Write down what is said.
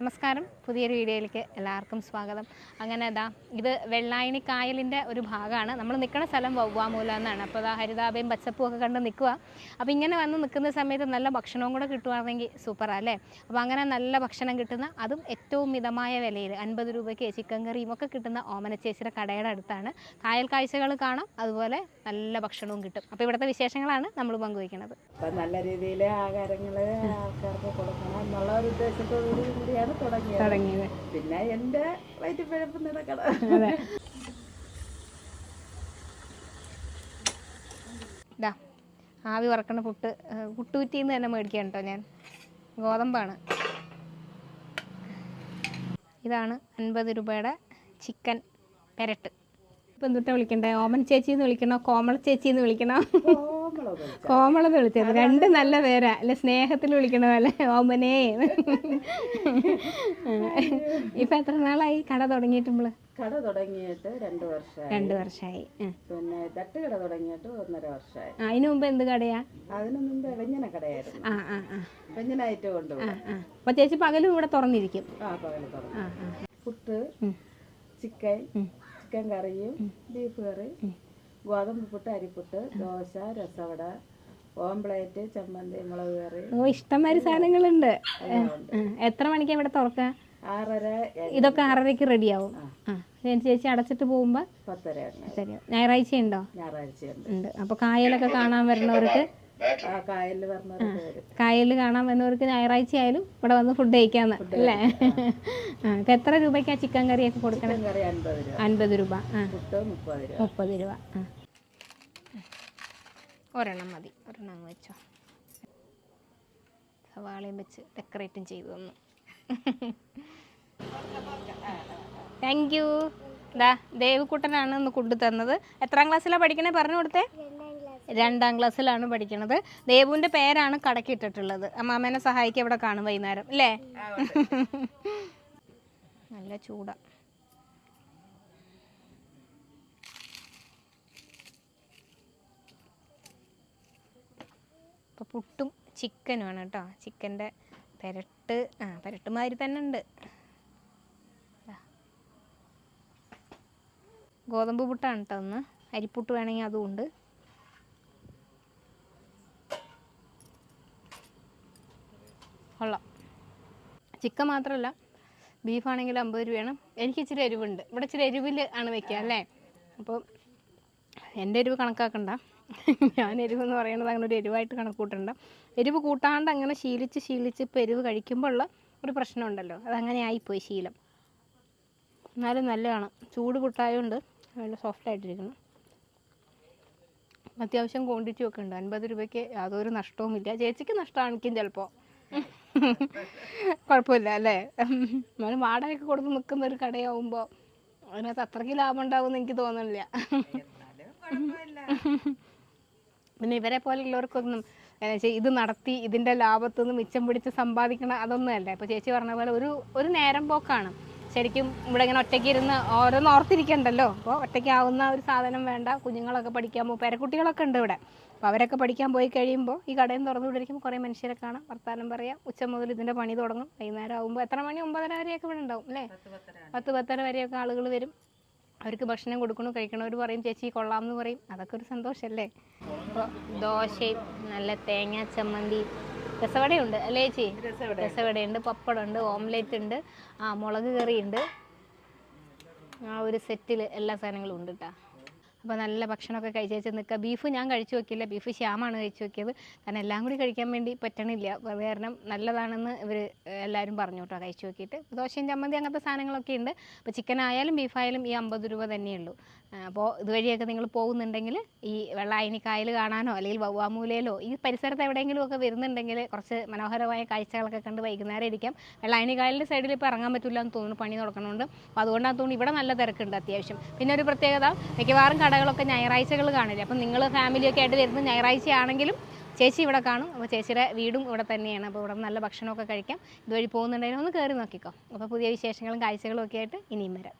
നമസ്കാരം. പുതിയൊരു വീഡിയോയിലേക്ക് എല്ലാവർക്കും സ്വാഗതം. അങ്ങനെ അതാ ഇത് വെള്ളായണി കായലിന്റെ ഒരു ഭാഗമാണ്. നമ്മൾ നിൽക്കുന്ന സ്ഥലം വവ്വാമൂല എന്നാണ്. അപ്പോൾ അതാ ഹരിതാപയും പച്ചപ്പും ഒക്കെ കണ്ട് നിൽക്കുക അപ്പോൾ ഇങ്ങനെ വന്ന് നിൽക്കുന്ന സമയത്ത് നല്ല ഭക്ഷണവും കൂടെ കിട്ടുവാണെങ്കിൽ സൂപ്പറാണ് അല്ലേ? അപ്പോൾ അങ്ങനെ നല്ല ഭക്ഷണം കിട്ടുന്ന അതും ഏറ്റവും മിതമായ വിലയിൽ അൻപത് രൂപയ്ക്ക് ചിക്കൻ കറിയും ഒക്കെ കിട്ടുന്ന ഓമനച്ചേച്ചിയുടെ കടയുടെ അടുത്താണ്. കായൽ കാഴ്ചകൾ കാണാം. അതുപോലെ നല്ല ഭക്ഷണവും കിട്ടും. അപ്പോൾ ഇവിടുത്തെ വിശേഷങ്ങളാണ് നമ്മൾ പങ്കുവയ്ക്കുന്നത്. അപ്പോൾ നല്ല രീതിയിൽ ആഹാരങ്ങൾ ആൾക്കാർക്ക് കൊടുക്കണം എന്നുള്ള ഒരു ഉദ്ദേശത്തോടു കൂടിയാണ് തുടങ്ങിയത്. തുടങ്ങിയത്. പിന്നെ എന്റെ വയറ്റിപ്പഴപ്പ് നടക്കണം. അതെ. ഇതാ ആവി വറക്കണ പുട്ട് പുട്ടുകുറ്റിയിൽ നിന്ന് തന്നെ മേടിക്കാൻ കേട്ടോ ഞാൻ. ഗോതമ്പാണ്. ഇതാണ് അൻപത് രൂപയുടെ ചിക്കൻ പെരട്ട്. ഇപ്പം എന്തുട്ടാ വിളിക്കണ്ടേ? ഓമൻ ചേച്ചി എന്ന് വിളിക്കണോ? കോമൾ ചേച്ചി എന്ന് വിളിക്കണോ. കോമള വിളിച്ചത് രണ്ട് നല്ല പേരാ. അല്ലെ സ്നേഹത്തിൽ വിളിക്കണ പോലെ. ഓമനേ. ഇപ്പൊ എത്ര നാളായി? കട തുടങ്ങിയിട്ട് നമ്മൾ കട തുടങ്ങിയിട്ട് രണ്ടു വർഷമായി രണ്ട് വർഷമായി. പിന്നെ തട്ടുകട തുടങ്ങിയിട്ട് ഒന്നര വർഷമായി അതിനു മുമ്പ് എന്ത് കടയാ? അതിനു മുമ്പ് വെഞ്ഞന കടയായിരുന്നു. ആ ആ ആ. വെഞ്ഞനായിട്ട് കൊണ്ടുപോകും അപ്പൊ ചേച്ചി പകലും ഇവിടെ തുറന്നിരിക്കും. ആ പകൽ തുറന്നു. പുട്ട്. ചിക്കൻ. ചിക്കൻ കറിയും ബീഫ് കറി ഗോതമ്പ് പുട്ട് അരിപ്പുട്ട് ദോശ രസവട ഓംപ്ലേറ്റ് ചമ്മന്തി മുളക് കറി. ഓ ഇഷ്ടംമാതിരി സാധനങ്ങളുണ്ട്. എത്ര മണിക്കാ ഇവിടെ തുറക്ക? ആറര ഇതൊക്കെ ആറരയ്ക്ക് റെഡിയാവും ആ. ചേച്ചി അടച്ചിട്ട് പോകുമ്പോൾ പത്തര ശരി ഞായറാഴ്ച ഉണ്ടോ ഞായറാഴ്ച ഉണ്ട്. അപ്പോൾ കായലൊക്കെ കാണാൻ വരുന്നവർക്ക് കായലിൽ കാണാൻ വന്നവർക്ക് ഞായറാഴ്ച ആയാലും ഇവിടെ വന്ന് ഫുഡ് കഴിക്കാന്ന് അല്ലേ? അപ്പൊ എത്ര രൂപയ്ക്കാ ചിക്കൻ കറിയൊക്കെ കൊടുക്കണം? കറി അൻപത് രൂപ. അൻപത് രൂപ ആ. മുപ്പത് രൂപ. ഒരെണ്ണം മതി ഒരെണ്ണം അങ്ങ് വെച്ചോ. സവാളയും വെച്ച് ഡെക്കറേറ്റും ചെയ്തു തന്നു. താങ്ക് യു ദാ ദേവിക്കുട്ടനാണ് ഇന്ന് കൊണ്ടു തന്നത്. എത്രാം ക്ലാസ്സിലാണ് പഠിക്കണേ? പറഞ്ഞു കൊടുത്തേ. രണ്ടാം ക്ലാസ്സിലാണ് പഠിക്കണത്. ദേവുവിന്റെ പേരാണ് കടക്കിട്ടിട്ടുള്ളത്. അമ്മാമേനെ സഹായിക്കുക ഇവിടെ കാണും വൈകുന്നേരം അല്ലേ? നല്ല ചൂടാ. ഇപ്പോൾ പുട്ടും ചിക്കനുമാണ് കേട്ടോ ചിക്കന്റെ പെരട്ട് ആ പെരട്ട് മാതിരി തന്നെ ഉണ്ട്. ഗോതമ്പ് പുട്ടാണ് കേട്ടോ ഒന്ന് അരിപ്പുട്ട് വേണമെങ്കിൽ അതും ഉണ്ട്. കൊള്ളാം. ചിക്കൻ മാത്രമല്ല ബീഫാണെങ്കിൽ അമ്പത് രൂപയാണ്. എനിക്ക് ഇച്ചിരി എരിവുണ്ട്. ഇവിടെ ഇച്ചിരി എരിവിൽ ആണ് വെക്കുക അല്ലേ? അപ്പോൾ എന്റെ എരിവ് കണക്കാക്കണ്ട. ഞാൻ എരിവ് എന്ന് പറയുന്നത് അങ്ങനെ ഒരു എരിവായിട്ട് കണക്ക് കൂട്ടണ്ട എരിവ് കൂട്ടാണ്ട് അങ്ങനെ ശീലിച്ച് ശീലിച്ച് ഇപ്പോൾ എരിവ് കഴിക്കുമ്പോൾ ഉള്ള ഒരു പ്രശ്നമുണ്ടല്ലോ. അതങ്ങനെ ആയിപ്പോയി ശീലം. എന്നാലും നല്ലതാണ്. ചൂട് പുട്ടായതുകൊണ്ട് നല്ല സോഫ്റ്റ് ആയിട്ടിരിക്കുന്നു അത്യാവശ്യം ക്വാണ്ടിറ്റി ഒക്കെ ഉണ്ട്. അൻപത് രൂപയ്ക്ക് യാതൊരു നഷ്ടവുമില്ല. ചേച്ചിക്ക് നഷ്ടമാണിക്കും ചിലപ്പോൾ കുഴപ്പമില്ല അല്ലേ നമ്മൾ വാടകയ്ക്ക് കൊടുത്ത് നിൽക്കുന്ന ഒരു കടയാവുമ്പോൾ അതിനകത്ത് അത്രയ്ക്ക് ലാഭം ഉണ്ടാവുമെന്ന് എനിക്ക് തോന്നുന്നില്ല. പിന്നെ ഇവരെ പോലെയുള്ളവർക്കൊന്നും ഇത് നടത്തി ഇതിന്റെ ലാഭത്തു നിന്ന് മിച്ചം പിടിച്ച് സമ്പാദിക്കണം അതൊന്നും അല്ല. ഇപ്പോൾ ചേച്ചി പറഞ്ഞ പോലെ ഒരു ഒരു നേരം പോക്കാണ്. ശരിക്കും ഇവിടെ ഇങ്ങനെ ഒറ്റയ്ക്ക് ഇരുന്ന് ഓരോന്ന് ഓർത്തിരിക്കണ്ടല്ലോ? അപ്പോൾ ഒറ്റയ്ക്കാവുന്ന ഒരു സാധനം വേണ്ട. കുഞ്ഞുങ്ങളൊക്കെ പഠിക്കാൻ പോകും പേരക്കുട്ടികളൊക്കെ ഉണ്ട് ഇവിടെ. അപ്പോൾ അവരൊക്കെ പഠിക്കാൻ പോയി കഴിയുമ്പോൾ ഈ കടയും തുറന്നു വിട്ടിരിക്കുമ്പോൾ കുറേ മനുഷ്യരെ കാണാം. വർത്താനം പറയാം. ഉച്ച മുതൽ ഇതിന്റെ പണി തുടങ്ങും. വൈകുന്നേരം ആകുമ്പോൾ എത്ര മണി? ഒമ്പതര വരെയൊക്കെ ഇവിടെ ഉണ്ടാവും അല്ലേ? പത്ത് പത്തര വരെയൊക്കെ ആളുകൾ വരും. അവർക്ക് ഭക്ഷണം കൊടുക്കണു കഴിക്കണവർ പറയും ചേച്ചി കൊള്ളാം എന്ന് പറയും. അതൊക്കെ ഒരു സന്തോഷമല്ലേ അപ്പോൾ ദോശയും നല്ല തേങ്ങ ചമ്മന്തി രസവടയുണ്ട് അല്ലേ ചേച്ചി? രസവടയുണ്ട്. പപ്പടമുണ്ട് ഓംലെറ്റ് ഉണ്ട് ആ മുളക് കറിയുണ്ട്. ആ ഒരു സെറ്റിൽ എല്ലാ സാധനങ്ങളും ഉണ്ട് കേട്ടോ അപ്പോൾ നല്ല ഭക്ഷണമൊക്കെ കഴിച്ചേച്ച് നിൽക്കുക ബീഫ് ഞാൻ കഴിച്ചു നോക്കിയില്ല ബീഫ് ശ്യാമാണ് കഴിച്ചു നോക്കിയത് കാരണം എല്ലാം കൂടി കഴിക്കാൻ വേണ്ടി പറ്റണില്ല. അത് കാരണം നല്ലതാണെന്ന് ഇവർ എല്ലാവരും പറഞ്ഞു കേട്ടോ കഴിച്ചു നോക്കിയിട്ട് ദോശയും ചമ്മന്തി അങ്ങനത്തെ സാധനങ്ങളൊക്കെ ഉണ്ട്. അപ്പോൾ ചിക്കൻ ആയാലും ബീഫായാലും ഈ അമ്പത് രൂപ തന്നെയുള്ളൂ. അപ്പോൾ ഇതുവഴിയൊക്കെ നിങ്ങൾ പോകുന്നുണ്ടെങ്കിൽ ഈ വെള്ളായനി കായൽ കാണാനോ അല്ലെങ്കിൽ വവ്വാമൂലയിലോ ഈ പരിസരത്ത് എവിടെയെങ്കിലും ഒക്കെ വരുന്നുണ്ടെങ്കിൽ കുറച്ച് മനോഹരമായ കാഴ്ചകളൊക്കെ കണ്ട് വൈകുന്നേരം ഇരിക്കാം വെള്ളായനി കായലിന്റെ സൈഡിൽ ഇപ്പോൾ ഇറങ്ങാൻ പറ്റില്ല എന്ന് തോന്നുന്നു പണി നടക്കണമുണ്ട് അപ്പോൾ അതുകൊണ്ടാണ് തോന്നുന്നു ഇവിടെ നല്ല തിരക്കുണ്ട് അത്യാവശ്യം. പിന്നെ ഒരു പ്രത്യേകത മിക്കവാറും കടകളൊക്കെ ഞായറാഴ്ചകൾ കാണില്ല? അപ്പം നിങ്ങൾ ഫാമിലിയൊക്കെ ആയിട്ട് വരുന്നത് ഞായറാഴ്ചയാണെങ്കിലും ചേച്ചി ഇവിടെ കാണും. അപ്പോൾ ചേച്ചിയുടെ വീടും ഇവിടെ തന്നെയാണ്. അപ്പോൾ ഇവിടെ നല്ല ഭക്ഷണമൊക്കെ കഴിക്കാം. ഇതുവഴി പോകുന്നുണ്ടെങ്കിൽ ഒന്ന് കയറി നോക്കിക്കോ. അപ്പോൾ പുതിയ വിശേഷങ്ങളും കാഴ്ചകളും ഒക്കെ ആയിട്ട് ഇനിയും വരാം.